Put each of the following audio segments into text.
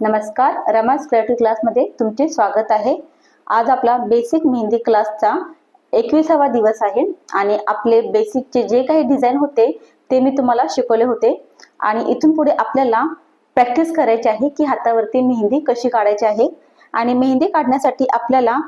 नमस्कार रमाज क्रिएटिव्ह क्लासमध्ये तुमचे स्वागत आहे. आज आपला बेसिक मेहंदी क्लासचा एकविसावा दिवस आहे आणि आपले बेसिकचे जे काही डिझाईन होते ते मी तुम्हाला शिकवले होते. आणि इथून पुढे आपल्याला प्रॅक्टिस करायची आहे की हातावरती मेहंदी कशी काढायची आहे. आणि मेहंदी काढण्यासाठी आपल्याला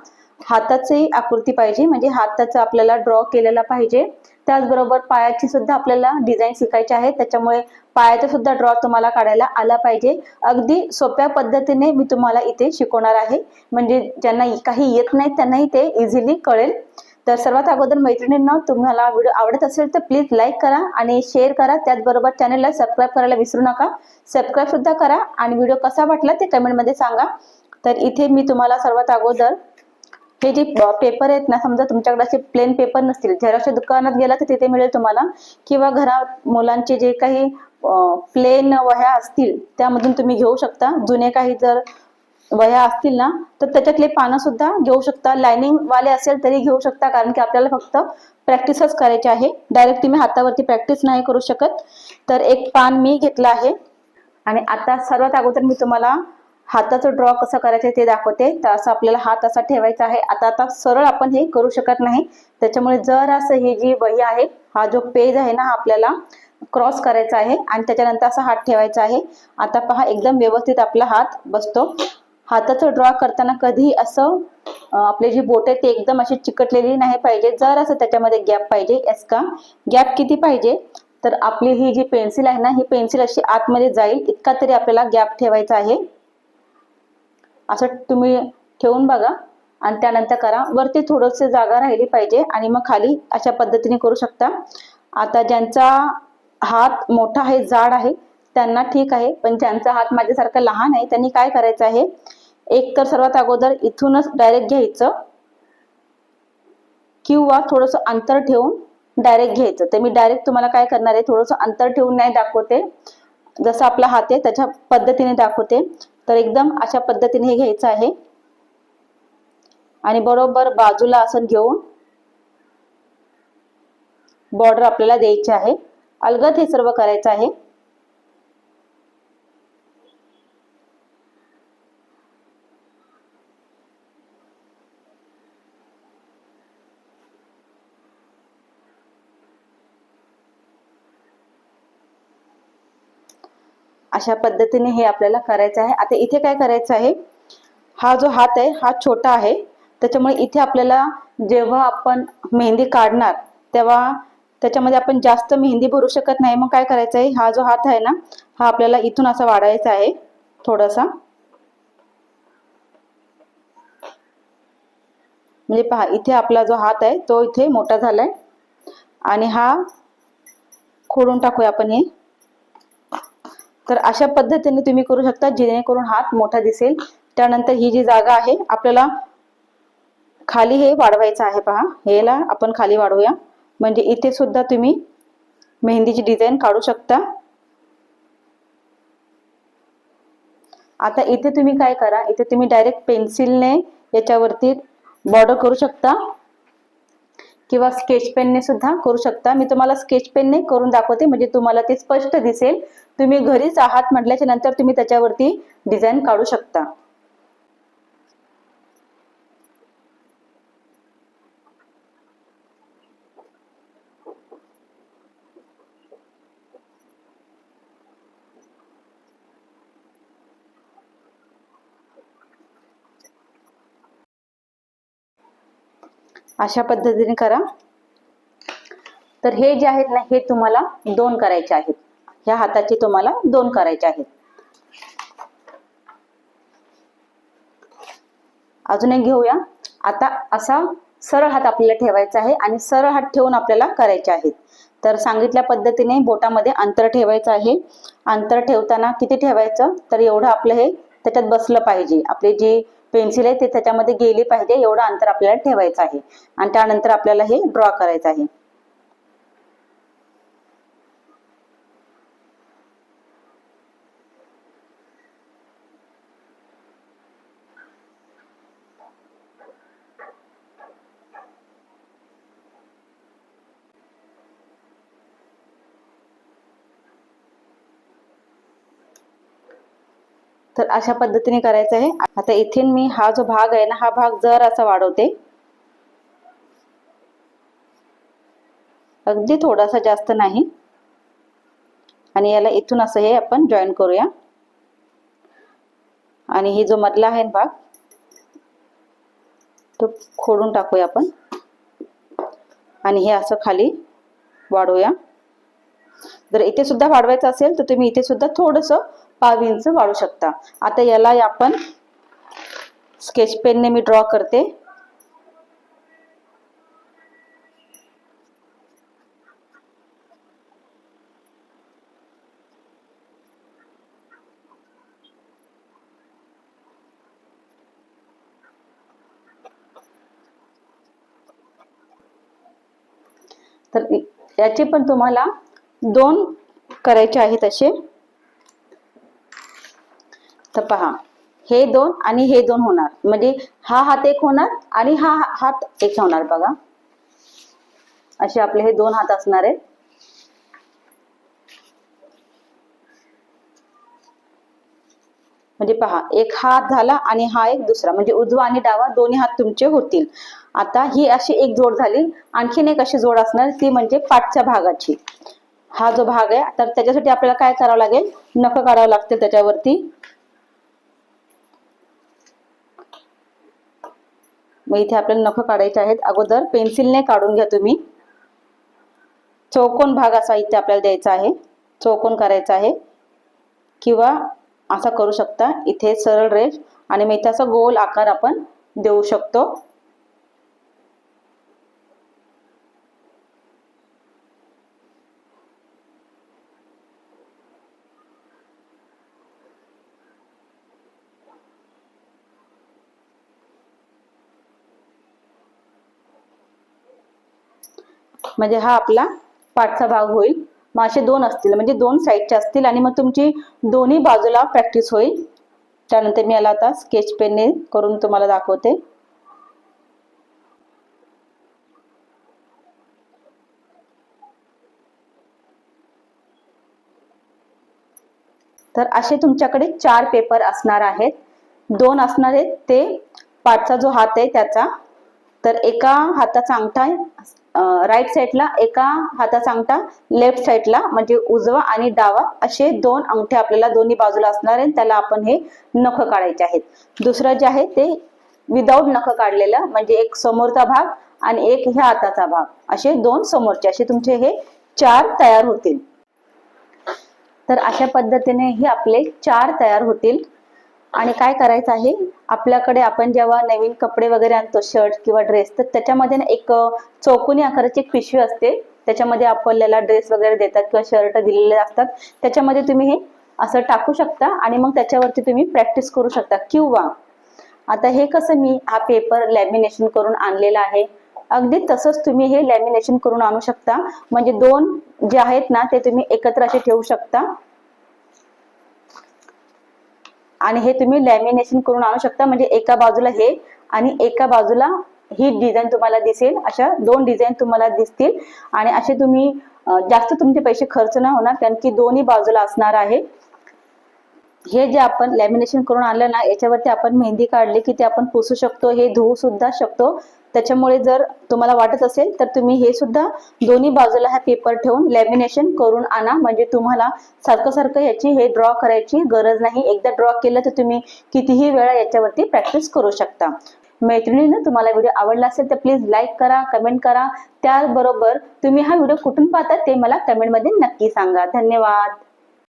हाताची आकृती पाहिजे म्हणजे हाताचा आपल्याला ड्रॉ केलेला पाहिजे. त्याचबरोबर पायाची सुद्धा आपल्याला डिझाईन शिकायची आहे. त्याच्यामुळे पायाचा सुद्धा ड्रॉ तुम्हाला काढायला आला पाहिजे. अगदी सोप्या पद्धतीने मी तुम्हाला इथे शिकवणार आहे. म्हणजे ज्यांना काही येत नाही त्यांनाही ते इझिली कळेल. तर सर्वात अगोदर मैत्रिणींना तुम्हाला व्हिडिओ आवडत असेल तर प्लीज लाईक करा आणि शेअर करा. त्याचबरोबर चॅनलला सबस्क्राईब करायला विसरू नका. सबस्क्राईब सुद्धा करा आणि व्हिडिओ कसा वाटला ते कमेंटमध्ये सांगा. तर इथे मी तुम्हाला सर्वात अगोदर हे जे पेपर आहेत ना समजा तुमच्याकडे असे प्लेन पेपर नसतील झेरॉक्सच्या दुकानात गेला तर तिथे मिळेल तुम्हाला. किंवा घरात मुलांचे जे काही प्लेन वह्या असतील त्यामधून तुम्ही घेऊ शकता. जुने काही जर वह्या असतील ना तर त्याच्यातले पानं सुद्धा घेऊ शकता. लायनिंग वाले असेल तरी घेऊ शकता कारण की आपल्याला फक्त प्रॅक्टिसच करायची आहे. डायरेक्ट तुम्ही हातावरती प्रॅक्टिस नाही करू शकत. तर एक पान मी घेतलं आहे. आणि आता सर्वात अगोदर मी तुम्हाला हाताचं ड्रॉ कसं करायचं ते दाखवते. तर असं आपल्याला हात असा ठेवायचा आहे. आता आता सरळ आपण हे करू शकत नाही. त्याच्यामुळे जर असं ही जी वही आहे हा जो पेज आहे ना हा आपल्याला क्रॉस करायचा आहे आणि त्याच्यानंतर असा हात ठेवायचा आहे. आता पहा एकदम व्यवस्थित आपला हात बसतो. हाताचं ड्रॉ करताना कधी असं आपले जी बोट आहे ते एकदम अशी चिकटलेली नाही पाहिजे. जर असं त्याच्यामध्ये गॅप पाहिजे एस का? गॅप किती पाहिजे? तर आपली ही जी पेन्सिल आहे ना ही पेन्सिल अशी आतमध्ये जाईल. इतका तरी आपल्याला गॅप ठेवायचा आहे. असं तुम्ही ठेवून बघा आणि त्यानंतर करा. वरती थोडस जागा राहिली पाहिजे आणि मग खाली अशा पद्धतीने करू शकता. आता ज्यांचा हात मोठा आहे जाड आहे त्यांना ठीक आहे पण ज्यांचा हात माझ्यासारखा लहान आहे त्यांनी काय करायचं आहे? एक तर सर्वात अगोदर इथूनच डायरेक्ट घ्यायचं. किंवा थोडस अंतर ठेवून डायरेक्ट घ्यायचं. तर मी डायरेक्ट तुम्हाला काय करणार आहे? थोडस अंतर ठेवून नाही दाखवते. जसं आपला हात आहे त्याच्या पद्धतीने दाखवते. तर एकदम अशा पद्धतीने हे घ्यायचं आहे. आणि बरोबर बाजूला आसन घेऊन बॉर्डर आपल्याला द्यायची आहे. अलगद हे सर्व करायचं आहे. अशा पद्धतीने हे आपल्याला करायचं आहे. आता इथे काय करायचं आहे? हा जो हात आहे हा छोटा आहे. त्याच्यामुळे इथे आपल्याला जेव्हा आपण मेहंदी काढणार तेव्हा त्याच्यामध्ये आपण जास्त मेहंदी भरू शकत नाही. मग काय करायचं आहे? हा जो हात आहे ना हा आपल्याला इथून असा वाढायचा आहे थोडासा. म्हणजे पहा इथे आपला जो हात आहे तो इथे मोठा झालाय. आणि हा खोडून टाकूया आपण हे. तर अशा पद्धतीने तुम्ही करू शकता जेणेकरून हात मोठा दिसेल. त्यानंतर ही जी जागा आहे आपल्याला खाली हे वाढवायचं आहे पहा. हेला आपण खाली वाढवूया. म्हणजे इथे सुद्धा तुम्ही मेहंदीची डिझाईन काढू शकता. आता इथे तुम्ही काय करा इथे तुम्ही डायरेक्ट पेन्सिलने याच्यावरती बॉर्डर करू शकता. किंवा स्केच पेनने सुद्धा करू शकता. मी तुम्हाला स्केच पेनने करून दाखवते. म्हणजे तुम्हाला ते स्पष्ट दिसेल. तुम्ही घरीच आहात म्हटल्याच्या नंतर तुम्ही त्याच्यावरती डिझाईन काढू शकता. अशा पद्धतीने करा. तर हे जे आहेत ना हे तुम्हाला दोन करायचे आहेत. ह्या हाताचे तुम्हाला दोन करायचे आहेत. अजून एक घेऊया. आता असा सरळ हात आपल्याला ठेवायचा आहे आणि सरळ हात ठेवून आपल्याला करायचे आहेत. तर सांगितल्या पद्धतीने बोटामध्ये अंतर ठेवायचं आहे. अंतर ठेवताना किती ठेवायचं? तर एवढं आपलं हे त्याच्यात बसलं पाहिजे. आपले जे पेन्सिल आहे ते त्याच्यामध्ये गेली पाहिजे एवढं अंतर आपल्याला ठेवायचं आहे. आणि त्यानंतर आपल्याला हे ड्रॉ करायचं आहे. तर अशा पद्धतीने करायचं आहे. आता इथे मी हा जो भाग आहे ना हा भाग जर असा वाढवते. अगदी थोडासा जास्त नाही. आणि याला इथून असं हे आपण जॉईन करूया. आणि ही जो मधला आहे ना भाग तो खोडून टाकूया आपण. आणि हे असं खाली वाढवूया. जर इथे सुद्धा वाढवायचं असेल तर तुम्ही इथे सुद्धा थोडस पाव इंच वाढू शकता. आता याला आपण स्केच पेनने मी ड्रॉ करते. तर याची पण तुम्हाला दोन करायचे आहेत असे. तर पहा हे दोन आणि हे दोन होणार. म्हणजे हा हात एक होणार आणि हा हात एक होणार बघा. असे आपले हे दोन हात असणार आहेत. म्हणजे पहा एक हात झाला आणि हा एक दुसरा. म्हणजे उजवा आणि डावा दोन्ही हात तुमचे होतील. आता ही अशी एक जोड झाली. आणखीन एक अशी जोड असणार ती म्हणजे पाठच्या भागाची. हा जो भाग आहे तर त्याच्यासाठी आपल्याला काय करावं लागेल? नख काढावं लागतील त्याच्यावरती. मग इथे आपल्याला नख काढायचे आहेत. अगोदर पेन्सिलने काढून घ्या तुम्ही. चौकोन भाग असा इथे आपल्याला द्यायचा आहे. चौकोन करायचा आहे. किंवा असा करू शकता. इथे सरळ रेष आणि मग इथे असा गोल आकार आपण देऊ शकतो. म्हणजे हा आपला पाठचा भाग होईल. मग असे दोन असतील म्हणजे दोन साईडचे असतील आणि मग तुमची दोन्ही बाजूला प्रॅक्टिस होईल. त्यानंतर मी याला आता स्केच पेनने करून तुम्हाला दाखवते. तर असे तुमच्याकडे चार पेपर असणार आहेत. दोन असणार आहेत ते पाठचा जो हात आहे त्याचा. तर एका हाताचा अंगठा राईट साईडला एका हाताचा अंगठा लेफ्ट साईडला म्हणजे उजवा आणि डावा असे दोन अंगठे आपल्याला दोन्ही बाजूला असणार आहे त्याला आपण हे नख काढायचे आहेत. दुसरं जे आहे ते विदाऊट नख काढलेलं म्हणजे एक समोरचा भाग आणि एक ह्या हाताचा भाग. असे दोन समोरचे असे तुमचे हे चार तयार होतील. तर अशा पद्धतीने हे आपले चार तयार होतील. आणि काय करायचं आहे? आपल्याकडे आपण जेव्हा नवीन कपडे वगैरे आणतो शर्ट किंवा ड्रेस तर त्याच्यामध्ये ना एक चौकोनी आकाराची एक पिशवी असते. त्याच्यामध्ये आपल्याला ड्रेस वगैरे देतात किंवा शर्ट दिलेले असतात. त्याच्यामध्ये तुम्ही हे असं टाकू शकता आणि मग त्याच्यावरती तुम्ही प्रॅक्टिस करू शकता. किंवा आता हे कसं मी हा पेपर लॅमिनेशन करून आणलेला आहे. अगदी तसंच तुम्ही हे लॅमिनेशन करून आणू शकता. म्हणजे दोन जे आहेत ना ते तुम्ही एकत्र असे ठेवू शकता. आणि हे तुम्ही लॅमिनेशन करून आणू शकता. म्हणजे एका बाजूला हे आणि एका बाजूला ही डिझाईन तुम्हाला दिसेल. अशा दोन डिझाईन तुम्हाला दिसतील. आणि असे तुम्ही जास्त तुमचे पैसे खर्च नाही होणार कारण की दोन्ही बाजूला असणार आहे. हे जे आपण लॅमिनेशन करून आणलं ना याच्यावरती आपण मेहंदी काढली की ते आपण पुसू शकतो हे धुवू सुद्धा शकतो. त्याच्यामुळे जर तुम्हाला वाटत असेल तर तुम्ही हे सुद्धा दोन्ही बाजूला हा पेपर ठेवून लॅमिनेशन करून आणा. म्हणजे तुम्हाला सारखं सारखं याची हे ड्रॉ करायची गरज नाही. एकदा ड्रॉ केलं तर तुम्ही कितीही वेळा याच्यावरती प्रॅक्टिस करू शकता. मैत्रिणीनं तुम्हाला व्हिडिओ आवडला असेल तर प्लीज लाईक करा कमेंट करा. त्याचबरोबर तुम्ही हा व्हिडिओ कुठून पाहता ते मला कमेंटमध्ये नक्की सांगा. धन्यवाद.